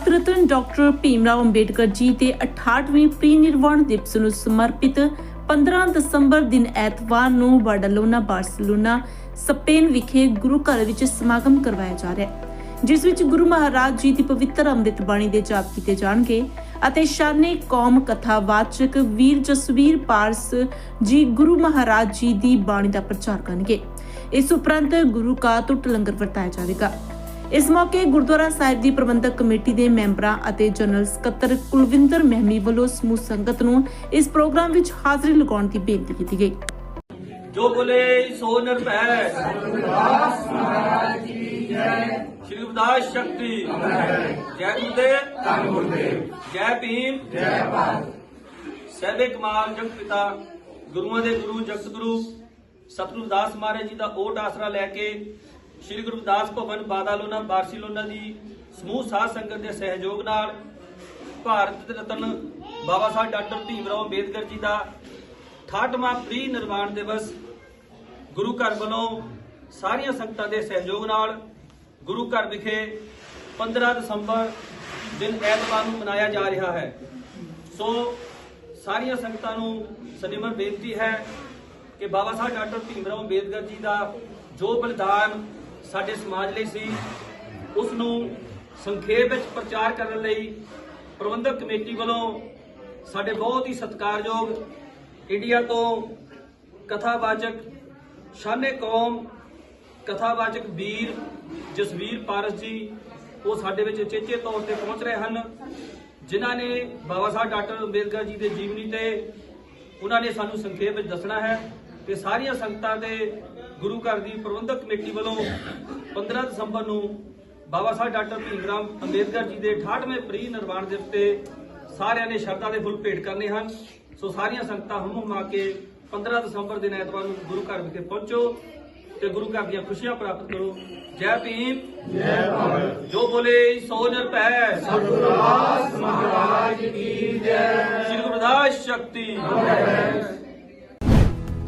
Bharat Ratna doctor Bhimrao Ambedkar ji ਦੇ 68ਵੀਂ ਪ੍ਰੀ-ਨਿਰਵਾਣ ਦਿਵਸ ਨੂੰ ਸਮਰਪਿਤ 15 ਦਸੰਬਰ ਦਿਨ ਐਤਵਾਰ ਨੂੰ ਬਾਰਡਲੋਨਾ ਬਾਰਸਲੋਨਾ ਸਪੇਨ ਵਿਖੇ ਗੁਰੂ ਘਰ ਵਿੱਚ ਸਮਾਗਮ ਕਰਵਾਇਆ ਜਾ ਰਿਹਾ ਹੈ, ਜਿਸ ਵਿੱਚ ਗੁਰੂ ਮਹਾਰਾਜ ਜੀ ਦੀ ਪਵਿੱਤਰ ਅੰਮ੍ਰਿਤ ਬਾਣੀ ਦੇ ਜਾਪ ਕੀਤੇ ਜਾਣਗੇ ਅਤੇ ਸ਼ਾਨੇ ਕੌਮ ਕਥਾ ਵਾਚਕ ਵੀਰ ਜਸਵੀਰ ਪਾਰਸ ਜੀ ਗੁਰੂ ਮਹਾਰਾਜ ਜੀ ਦੀ ਬਾਣੀ ਦਾ ਪ੍ਰਚਾਰ ਕਰਨਗੇ। ਇਸ ਉਪਰੰਤ ਗੁਰੂ ਕਾ ਟੁੱਟ ਲੰਗਰ ਵਰਤਾਇਆ ਜਾਵੇਗਾ। ਇਸ ਮੌਕੇ ਗੁਰਦੁਆਰਾ ਸਾਹਿਬ ਦੀ ਪ੍ਰਬੰਧਕ ਕਮੇਟੀ ਦੇ ਮੈਂਬਰਾਂ ਅਤੇ ਜਨਰਲ ਸਕੱਤਰ ਕੁਲਵਿੰਦਰ ਮਹਿਮੀ ਵੱਲੋਂ ਸਮੂਹ ਸੰਗਤ ਨੂੰ ਇਸ ਪ੍ਰੋਗਰਾਮ ਵਿੱਚ ਹਾਜ਼ਰੀ ਲਗਾਉਣ ਦੀ ਬੇਨਤੀ ਕੀਤੀ ਗਈ। ਜੋ ਬੋਲੇ ਸੋ ਨਿਰਭੈ। ਸ਼੍ਰੀ ਗੁਰਦਾਸ ਸ਼ਕਤੀ। ਜੈ ਗੁਰਦੇਵ। ਧੰਨ ਗੁਰਦੇਵ ਜੈ ਭੀਮ। ਜੈ ਭਾਰਤ ਸਹਿਬੇ ਕਮਾਲ ਜਗਤ ਪਿਤਾ, ਗੁਰੂਆਂ ਦੇ ਗੁਰੂ, ਜਗਤ ਗੁਰੂ, ਸਤਿਗੁਰੂ ਦਾਸ ਮਹਾਰਾਜ ਜੀ ਦਾ ਓਟ ਆਸਰਾ ਲੈ ਕੇ ਸ਼੍ਰੀ ਗੁਰੂ ਦਾਸ ਭਵਨ ਬਾਦਾਲੋਨਾ ਬਾਰਸੀਲੋਨਾ ਦੀ ਸਮੂਹ ਸਾਧ ਸੰਗਤ ਦੇ ਸਹਿਯੋਗ ਨਾਲ ਭਾਰਤ ਰਤਨ ਬਾਬਾ ਸਾਹਿਬ ਡਾਕਟਰ ਭੀਮਰਾਓ ਅੰਬੇਦਕਰ ਜੀ ਦਾ 68ਵਾਂ ਪ੍ਰੀ ਨਿਰਵਾਣ ਦਿਵਸ ਗੁਰੂ ਘਰ ਵੱਲੋਂ ਸਾਰੀਆਂ ਸੰਗਤਾਂ ਦੇ ਸਹਿਯੋਗ ਨਾਲ ਗੁਰੂ ਘਰ ਵਿਖੇ 15 ਦਸੰਬਰ ਦਿਨ ਐਤਵਾਰ ਨੂੰ ਮਨਾਇਆ ਜਾ ਰਿਹਾ ਹੈ। ਸੋ ਸਾਰੀਆਂ ਸੰਗਤਾਂ ਨੂੰ ਸਨਿਮਰ ਬੇਨਤੀ ਹੈ ਕਿ ਬਾਬਾ ਸਾਹਿਬ ਡਾਕਟਰ ਭੀਮਰਾਓ ਅੰਬੇਦਕਰ ਜੀ ਦਾ ਜੋ ਬਲਿਦਾਨ ਸਾਡੇ ਸਮਾਜ ਲਈ ਸੀ ਉਸ ਨੂੰ ਸੰਖੇਪ ਵਿੱਚ ਪ੍ਰਚਾਰ ਕਰਨ ਲਈ ਪ੍ਰਬੰਧਕ ਕਮੇਟੀ ਵੱਲੋਂ ਸਾਡੇ ਬਹੁਤ ਹੀ ਸਤਿਕਾਰਯੋਗ ਇੰਡੀਆ ਤੋਂ ਕਥਾਵਾਚਕ ਸ਼ਾਨੇ ਕੌਮ, ਕਥਾਵਾਚਕ ਵੀਰ ਜਸਵੀਰ ਪਾਰਸ ਜੀ, ਉਹ ਸਾਡੇ ਵਿੱਚ ਚੇਚੇ ਤੌਰ ਤੇ ਪਹੁੰਚ ਰਹੇ ਹਨ, ਜਿਨ੍ਹਾਂ ਨੇ ਬਾਬਾ ਸਾਹਿਬ ਡਾਕਟਰ ਅੰਬੇਦਕਰ ਜੀ ਦੇ ਜੀਵਨੀ ਤੇ ਉਹਨਾਂ ਨੇ ਸਾਨੂੰ ਸੰਖੇਪ ਵਿੱਚ ਦੱਸਣਾ ਹੈ ਤੇ ਸਾਰੀਆਂ ਸੰਗਤਾਂ ਦੇ ਗੁਰੂ ਘਰ ਦੀ ਪ੍ਰਬੰਧਕ ਕਮੇਟੀ ਵੱਲੋਂ 15 ਦਸੰਬਰ ਨੂੰ ਬਾਬਾ ਸਾਹਿਬ ਡਾਕਟਰ ਭੀਮਰਾਓ ਅੰਬੇਦਕਰ ਜੀ ਦੇ 68ਵੇਂ ਪ੍ਰੀ ਨਿਰਵਾਣ ਦਿਵਸ ਤੇ ਸਾਰਿਆਂ ਨੇ ਸ਼ਰਧਾ ਦੇ ਫੁੱਲ ਭੇਟ ਕਰਨੇ ਹਨ। ਸੋ ਸਾਰੀਆਂ ਸੰਗਤਾਂ ਹਮ ਹੁਮਾ ਕੇ 15 ਦਸੰਬਰ ਦਿਨ ਐਤਵਾਰ ਨੂੰ ਗੁਰੂ ਘਰ ਵਿਖੇ ਪਹੁੰਚੋ ਤੇ ਗੁਰੂ ਘਰ ਦੀਆਂ ਖੁਸ਼ੀਆਂ ਪ੍ਰਾਪਤ ਕਰੋ। ਜੈ ਭੀਮ। ਜੈ ਭਾਰਤ। ਜੋ ਬੋਲੇ ਸੋ ਨਿਰਭੈ ਸਤਿਗੁਰੂ ਮਹਾਰਾਜ ਕੀ ਜੈ। ਸ੍ਰੀ ਗੁਰਦਾਸ ਸ਼ਕਤੀ।